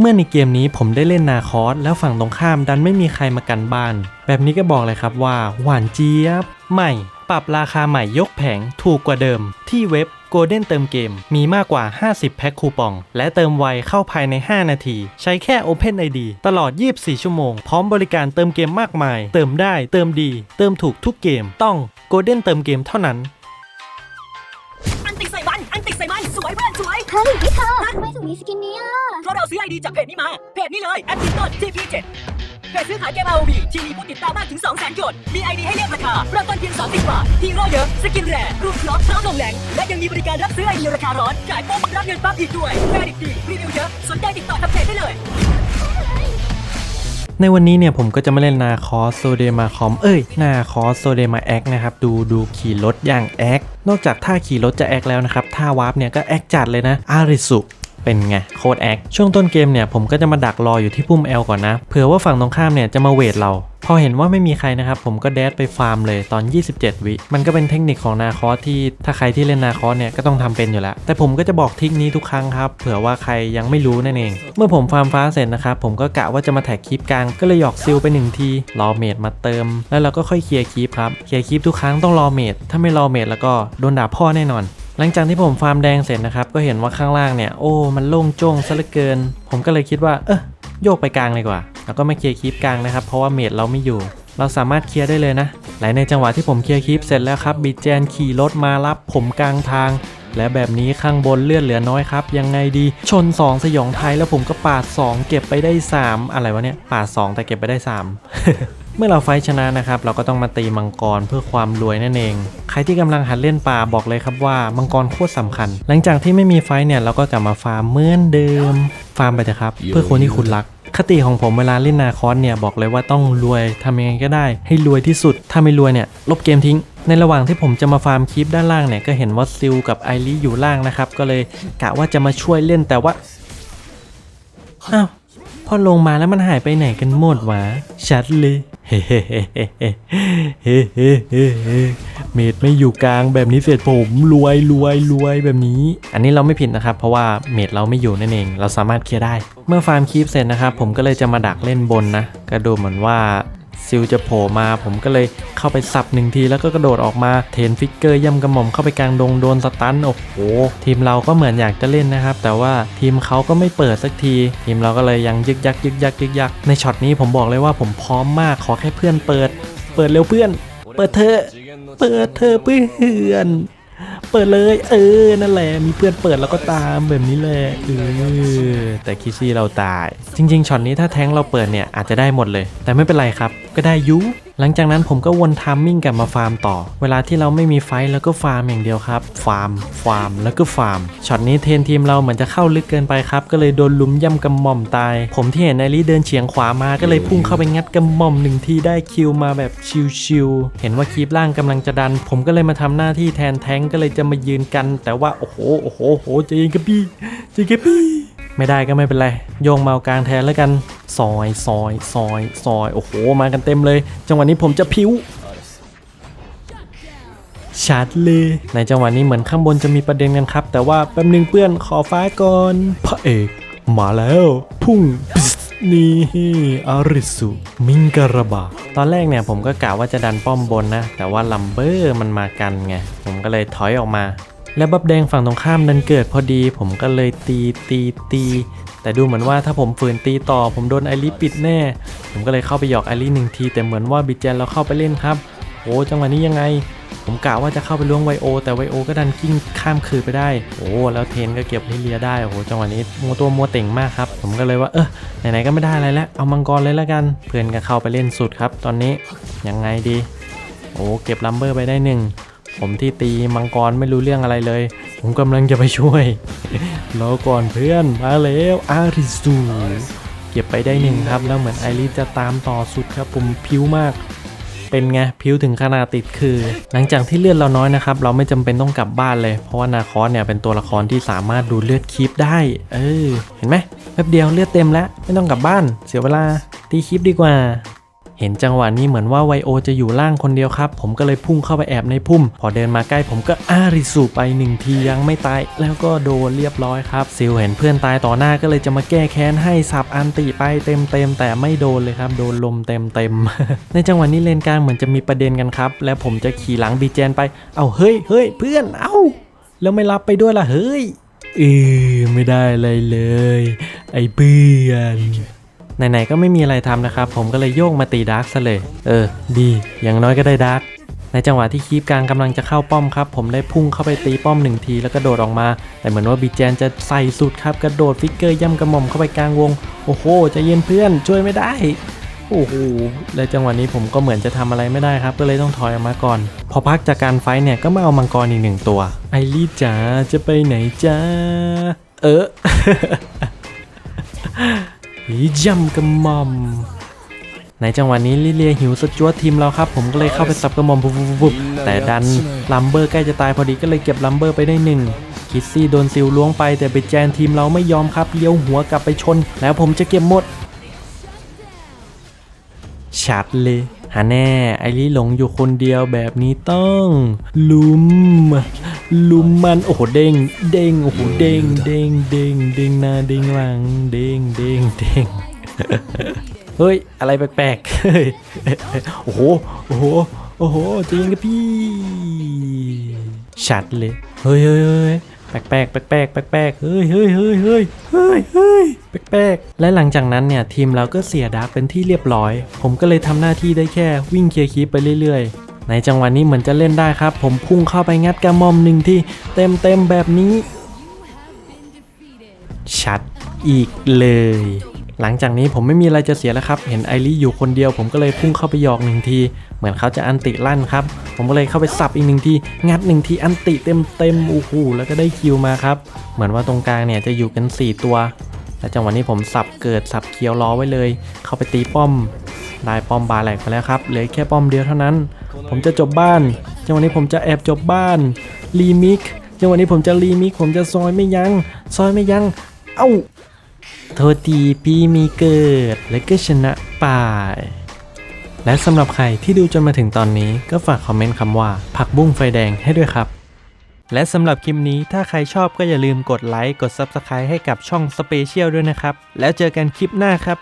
เมื่อในเกมนี้ผมได้เล่นนาคอสแล้วฝั่งตรงข้ามดันไม่มีใครมากันบ้าน แบบนี้ก็บอกเลยครับว่า หวานเจี๊ยบ ใหม่ ปรับราคาใหม่ยกแผงถูกกว่าเดิม ที่เว็บ Golden เติมเกม มีมากกว่า 50 แพ็คคูปอง และเติมไวเข้าภายใน 5 นาที ใช้แค่ Open ID ตลอด 24 ชั่วโมง พร้อมบริการเติมเกมมากมาย เติมได้เติมดี เติมถูกทุกเกม ต้อง Golden เติมเกมเท่านั้นอันติใส่มันอันติใส่มันสวยเพื่อนสวยเฮ้ยพี่เธอทำไมถึงมีสกิน ไอดีจากเพจนี้มา เพจนี้เลยแอดมินต้น TP7 เพจซื้อขายเกม ROV ที่มีผู้ติดตามมากถึง 200,000 คน มีไอดีให้เลือกราคาเริ่มต้นเพียง30บาทฮีโร่เยอะ สกินแรร์รูปล็อกพร้อมลงแหลงและยังมีบริการรับซื้อไอเดีราคาร้อนจ่ายปุ๊บรับเงินปั๊บอีกด้วยแครดิตดีรีวิวเยอะ สนใจติดต่อกับเพจได้เลยในวันนี้เนี่ยผมก็จะมาเล่นนาคอสโซเดมาคอมเอ้ยนาคอสโซเดมาแอคนะครับ ดูดูขี่รถอย่างแอคนอกจากท่าขี่รถจะแอคแล้วนะครับ ท่าวาร์ปเนี่ยก็แอคจัดเลยนะอาริสุ เป็นไงโคตรแอคช่วงต้นเกมเนี่ยผมก็จะมาดักรออยู่ที่พุ่ม L ก่อนนะเผื่อว่าฝั่งตรงข้ามเนี่ยจะมาเวทเราพอเห็นว่าไม่มีใครนะครับ ผมก็แดดไปฟาร์มเลยตอน 27 วิ มันก็เป็นเทคนิคของนาคอสที่ถ้าใครที่เล่นนาคอสเนี่ยก็ต้องทำเป็นอยู่แล้ว แต่ผมก็จะบอกทิกนี้ทุกครั้งครับ เผื่อว่าใครยังไม่รู้นั่นเอง เมื่อผมฟาร์มฟ้าเสร็จนะครับ ผมก็กะว่าจะมาแท็กคลิปกลาง ก็เลยหยอกซิลไปหนึ่งที รอเมดมาเติม แล้วเราก็ค่อยเคลียร์คลิปครับเคลียร์คลิปทุกครั้งต้องรอเมดถ้าไม่รอเมดแล้วก็โดนด่าพ่อแน่นอน หลังจากที่ผมฟาร์มแดงเสร็จนะครับก็เห็นว่าข้างล่างเนี่ยโอ้มันโล่งโจ้งซะเหลือเกิน ผมก็เลยคิดว่าเออโยกไปกลางเลยกว่า แล้วก็ไมาเคลียร์คลิปกลางนะครับเพราะว่าเมดเราไม่อยู่ เราสามารถเคลียร์ได้เลยนะหลายในจังหวะที่ผมเคลียร์คลิปเสร็จแล้วครับบีแจนขี่รถมารับผมกลางทาง และแบบนี้ข้างบนเลือดเหลือน้อยครับ ยังไงดีชน 2 สยองไทยแล้วผมก็ปาด 2 เก็บไปได้ 3 อะไรวะเนี่ยปาด 2 แต่เก็บไปได้ 3 เมื่อเราไฟท์ชนะนะครับ เราก็ต้องมาตีมังกรเพื่อความรวยนั่นเอง ใครที่กำลังหัดเล่นป่าบอกเลยครับว่ามังกรโคตรสำคัญ หลังจากที่ไม่มีไฟท์เนี่ยเราก็กลับมาฟาร์มเหมือนเดิม ฟาร์มไปเถอะครับ เพื่อคนที่คุณรัก คติของผมเวลาเล่นนาคอสเนี่ยบอกเลยว่าต้องรวยทำยังไงก็ได้ ให้รวยที่สุด ถ้าไม่รวยเนี่ยลบเกมทิ้งในระหว่างที่ผมจะมาฟาร์มคลิปด้านล่างเนี่ยก็เห็นว่าซิลกับไอรีอยู่ล่างนะครับ ก็เลยกะว่าจะมาช่วยเล่นแต่ว่าอ้าวพอลงมาแล้วมันหายไปไหนกันหมดวะชัดเลย เมดไม่อยู่กลางแบบนี้เสร็จผมรวยรวยรวยแบบนี้ อันนี้เราไม่ผิดนะครับ เพราะว่าเมดเราไม่อยู่นั่นเอง เราสามารถเคลียร์ได้ เมื่อฟาร์มคีฟเสร็จนะครับ ผมก็เลยจะมาดักเล่นบนนะ ก็ดูเหมือนว่า ซิลจะโผล่มา ผมก็เลยเข้าไปสับหนึ่งทีแล้วก็กระโดดออกมาเทนฟิกเกอร์ย่ำกระหม่อมเข้าไปกลางดงโดนสตันโอ้โหทีมเราก็เหมือนอยากจะเล่นนะครับ แต่ว่าทีมเขาก็ไม่เปิดสักที ทีมเราก็เลยยังยึกยักยึกยักยึกยักในช็อตนี้ผมบอกเลยว่าผมพร้อมมากขอแค่เพื่อนเปิด เปิดเร็วเพื่อน เปิดเธอ เปิดเธอเพื่อน เปิดเลย เออ นั่นแหละ มีเพื่อนเปิดแล้วก็ตามแบบนี้แหละเออแต่คิซี่เราตาย จริง ๆช็อตนี้ถ้าแท้งเราเปิดเนี่ยอาจจะได้หมดเลย แต่ไม่เป็นไรครับ ก็ได้ยุ หลังจากนั้นผมก็วนทามมิ่งกลับมาฟาร์มต่อ เวลาที่เราไม่มีไฟแล้วก็ฟาร์มอย่างเดียวครับ ฟาร์ม ฟาร์ม แล้วก็ฟาร์ม ช็อตนี้เทนทีมเราเหมือนจะเข้าลึกเกินไปครับ ก็เลยโดนลุมย่ำกำหม่อมตาย ผมที่เห็นไอรีเดินเฉียงขวามา ก็เลยพุ่งเข้าไปงัดกำหม่อมหนึ่งทีได้คิวมาแบบชิวๆ เห็นว่าคีบล่างกำลังจะดัน ผมก็เลยมาทำหน้าที่แทนแท้งก็เลยจะมายืนกัน แต่ว่าโอ้โห โอ้โหโอ้โหใจเย็นกับพี่ใจเย็นกับพี่ ไม่ได้ก็ไม่เป็นไร โยงเมากลางแทนแล้วกันซอยซอยซอยซอยโอ้โห มากันเต็มเลย จังหวะนี้ผมจะพิ้วชัดเลยในจังหวะนี้เหมือนข้างบนจะมีประเด็นกันครับ แต่ว่าแป๊บนึงเพื่อนขอฟ้าก่อนพระเอกมาแล้ว พุ่งนี่อาริสุมิงการะบาตอนแรกเนี่ยผมก็กะว่าจะดันป้อมบนนะ แต่ว่าลัมเบอร์มันมากันไง ผมก็เลยถอยออกมา และบับแดงฝั่งตรงข้ามดันเกิดพอดี ผมก็เลยตีตีตี แต่ดูเหมือนว่าถ้าผมฝืนตีต่อ ผมโดนไอริปิดแน่ ผมก็เลยเข้าไปหยอกไอริหนึ่งที แต่เหมือนว่าบิดแจนเราเข้าไปเล่นครับโอ้จังหวะนี้ยังไง ผมกะว่าจะเข้าไปล้วงไวโอ แต่ไวโอก็ดันกิ้งข้ามคือไปได้ โอ้แล้วเทนก็เก็บลิเลียได้โอ้โหจังหวะนี้มัวตัวมัวเต่งมากครับ ผมก็เลยว่าเออไหนๆก็ไม่ได้อะไรแล้วเอามังกรเลยแล้วกัน เพื่อนก็เข้าไปเล่นสุดครับ ตอนนี้ยังไงดี โอ้เก็บลัมเบอร์ไปได้หนึ่ง ผมที่ตีมังกรไม่รู้เรื่องอะไรเลย ผมกำลังจะไปช่วยรอก่อนเพื่อนมาแล้วอาริซูเก็บไปได้หนึ่งครับ แล้วเหมือนไอริสจะตามต่อสุดครับผมพิ้วมาก เป็นไงพิ้วถึงขนาดติดคือ หลังจากที่เลือดเราน้อยนะครับ เราไม่จำเป็นต้องกลับบ้านเลย เพราะว่านาคอสเนี่ยเป็นตัวละครที่สามารถดูเลือดคีปได้ เออ เห็นไหมแป๊บเดียวเลือดเต็มแล้ว ไม่ต้องกลับบ้าน เสียเวลาตีคีปดีกว่า เห็นจังหวะนี้เหมือนว่าไวโอจะอยู่ล่างคนเดียวครับ ผมก็เลยพุ่งเข้าไปแอบในพุ่ม พอเดินมาใกล้ผมก็อาริสุไปหนึ่งทียังไม่ตาย แล้วก็โดนเรียบร้อยครับซิลเห็นเพื่อนตายต่อหน้าก็เลยจะมาแก้แค้นให้สับอันติไปเต็มเต็มๆแต่ไม่โดนเลยครับ โดนลมเต็มเต็มๆในจังหวะนี้เลนกลางเหมือนจะมีประเด็นกันครับ แล้วผมจะขี่หลังบีเจนไปเอาเฮ้ยเฮ้ยเพื่อนเอาแล้วไม่รับไปด้วยล่ะเฮ้ยเออไม่ได้อะไรเลย ไอ้เพื่อน ไหนๆก็ไม่มีอะไรทำนะครับ ผมก็เลยโยกมาตีดาร์กซะเลย เออ ดี อย่างน้อยก็ได้ดาร์กในจังหวะที่คีปกลางกำลังจะเข้าป้อมครับ ผมได้พุ่งเข้าไปตีป้อมหนึ่งทีแล้วก็โดดออกมา แต่เหมือนว่าบีแจนจะใส่สุดครับกระโดดฟิกเกอร์ย่ำกระหม่อมเข้าไปกลางวง โอ้โหจะเย็นเพื่อนช่วยไม่ได้โอ้โหและจังหวะนี้ผมก็เหมือนจะทำอะไรไม่ได้ครับ ก็เลยต้องถอยออกมาก่อน พอพักจากการไฟท์เนี่ยก็มาเอามังกรอีกหนึ่งตัว ไอรีจ๋าจะไปไหนจ้าเออ หีจำกระหม่อมในจังหวะนี้ลิเลียหิวสจวตทีมเราครับ ผมก็เลยเข้าไปสับกระหม่อมปุ๊บๆแต่ดันลัมเบอร์ใกล้จะตายพอดีก็เลยเก็บลัมเบอร์ไปได้หนึ่งคิสซี่โดนซิลล้วงไปแต่ไปแจนทีมเราไม่ยอมครับเลี้ยวหัวกลับไปชน แล้วผมจะเก็บหมดชัดเลยฮะแน่ไอรีหลงอยู่คนเดียวแบบนี้ต้อง ลุม ลุมมันโอ้โหเด้งเด้งโอ้โหเด้งเด้งเด้งเด้งหน้าเด้งหลังเด้งเด้งเด้งเฮ้ยอะไรแปลกๆเฮ้ยโอ้โหโอ้โหโอ้โหจริงกับพี่ชัดเลยเฮ้ยเฮ้ยเฮ้ยแปลกแปลกแปลกแปลกแปลกแปลกเฮ้ยเฮ้ยเฮ้ยเฮ้ยเฮ้ยเฮ้ยแปลกแปลกและหลังจากนั้นเนี่ยทีมเราก็เสียดาร์กเป็นที่เรียบร้อย ผมก็เลยทำหน้าที่ได้แค่วิ่งเคลียร์คีปไปเรื่อยๆ ในจังหวะนี้เหมือนจะเล่นได้ครับ ผมพุ่งเข้าไปงัดกระมอมหนึ่งที่เต็มเต็มแบบนี้ ชัดอีกเลย หลังจากนี้ผมไม่มีอะไรจะเสียแล้วครับ เห็นไอรีอยู่คนเดียว ผมก็เลยพุ่งเข้าไปหยอกหนึ่งที เหมือนเขาจะอันติลั่นครับ ผมก็เลยเข้าไปสับอีกหนึ่งที งัดหนึ่งทีอันติเต็มเต็มโอ้โหแล้วก็ได้คิวมาครับ เหมือนว่าตรงกลางเนี่ยจะอยู่กัน 4 ตัวและจังหวะนี้ผมสับเกิดสับเคียวล้อไว้เลย เข้าไปตีป้อม ได้ป้อมบาแหลกไปแล้วครับเหลือแค่ป้อมเดียวเท่านั้น ผมจะจบบ้านจังหวะนี้ผมจะแอบจบบ้านรีมิกจังหวะนี้ผมจะรีมิกผมจะซอยไม่ยัง้งซอยไม่ยัง้งเอ้าโทษทีพี่มีเกิดและก็ชนะไปและสำหรับใครที่ดูจนมาถึงตอนนี้ก็ฝากคอมเมนต์คำว่า ผักบุ้งไฟแดงให้ด้วยครับ และสำหรับคลิปนี้ถ้าใครชอบก็อย่าลืมกดไลค์กด Subscribe ให้กับช่องสเปเชียลด้วยนะครับ แล้วเจอกันคลิปหน้าครับ